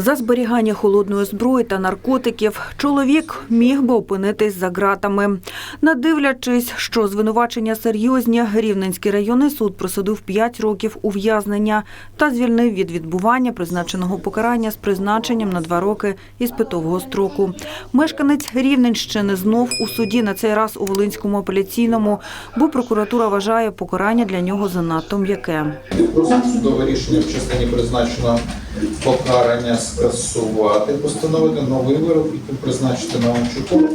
За зберігання холодної зброї та наркотиків чоловік міг би опинитись за ґратами. Надивлячись, що звинувачення серйозні, Рівненський районний суд присудив 5 років ув'язнення та звільнив від відбування призначеного покарання з призначенням на 2 роки іспитового строку. Мешканець Рівненщини знов у суді на цей раз у Волинському апеляційному, бо прокуратура вважає покарання для нього занадто м'яке. Судове рішення в частині призначеного покарання скасувати, постановити новий вирок, яким призначити на Ончуку,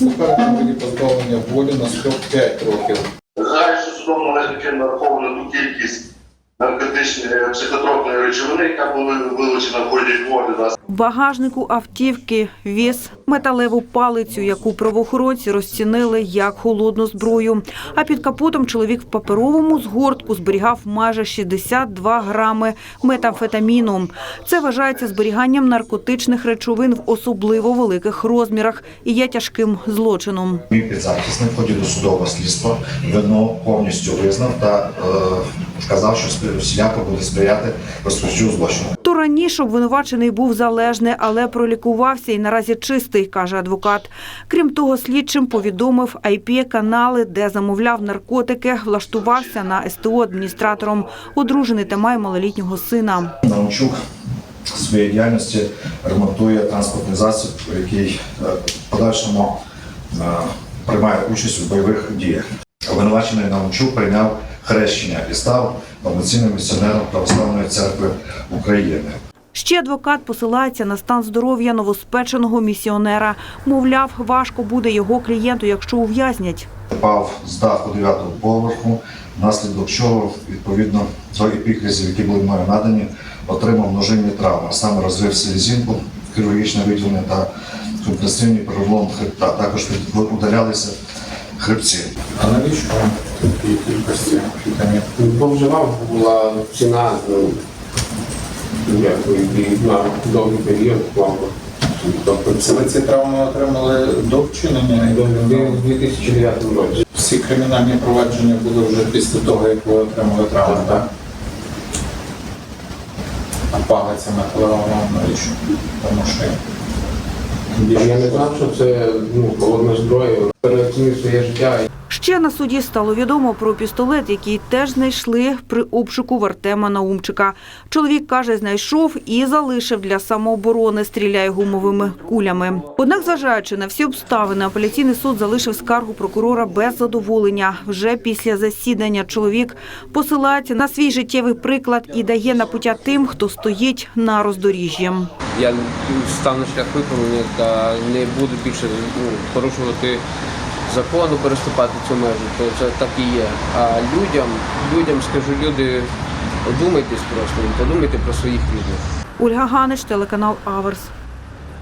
покарання буде позбавлення волі на строк 5 років. Загальним судом нараховано ту кількість наркотичної психотропної речовини, яка була вилучена в ході нас. В багажнику автівки віз металеву палицю, яку правоохоронці розцінили як холодну зброю. А під капотом чоловік в паперовому згортку зберігав майже 62 грами метамфетаміну. Це вважається зберіганням наркотичних речовин в особливо великих розмірах і є тяжким злочином. Мій підзахисник в ході досудового слідства вину повністю визнав та е, вказав, що всіляко буде сприяти розкриттю злочину. То раніше обвинувачений був залежний, але пролікувався і наразі чистий, каже адвокат. Крім того, слідчим повідомив IP-канали, де замовляв наркотики, влаштувався на СТО адміністратором, одружений та має малолітнього сина. Наумчук в своїй діяльності ремонтує транспортний засіб, який е, подальшому е, приймає участь у бойових діях. Обвинувачений Наумчук прийняв хрещення і став повноцінним місіонером Православної церкви України. Ще адвокат посилається на стан здоров'я новоспеченого місіонера. Мовляв, важко буде його клієнту, якщо ув'язнять. Впав з даху 9-го поверху, внаслідок чого, відповідно до епіклізів, які були мною надані, отримав множинні травми, саме розрив селезінку, хірургічне виділення та компресивні перелом хребта. Також удалялися хребці. А навіщо такі кількості фітамін? Бо вживав була ціна ну, на довгий період плавно. Тобто ці травми отримали до вчинення і до У 2009 році. Всі кримінальні провадження були вже після того, як ви отримали травми, Так? А палиця металова навіщо? Тому що Я не знав, що це ну, холодна зброя. Переоцінив своє життя. Ще на суді стало відомо про пістолет, який теж знайшли при обшуку в Артема Наумчика. Чоловік каже, знайшов і залишив для самооборони, стріляє гумовими кулями. Однак, зважаючи на всі обставини, апеляційний суд залишив скаргу прокурора без задоволення. Вже після засідання чоловік посилається на свій життєвий приклад і дає напуття тим, хто стоїть на роздоріжжі. Я став на шлях виправлення та не буду більше ну, порушувати закону, переступати цю межу, то це так і є. А людям, людям скажу, люди, одумайтесь просто, подумайте про своїх рідних. Ольга Ганич, телеканал Аверс.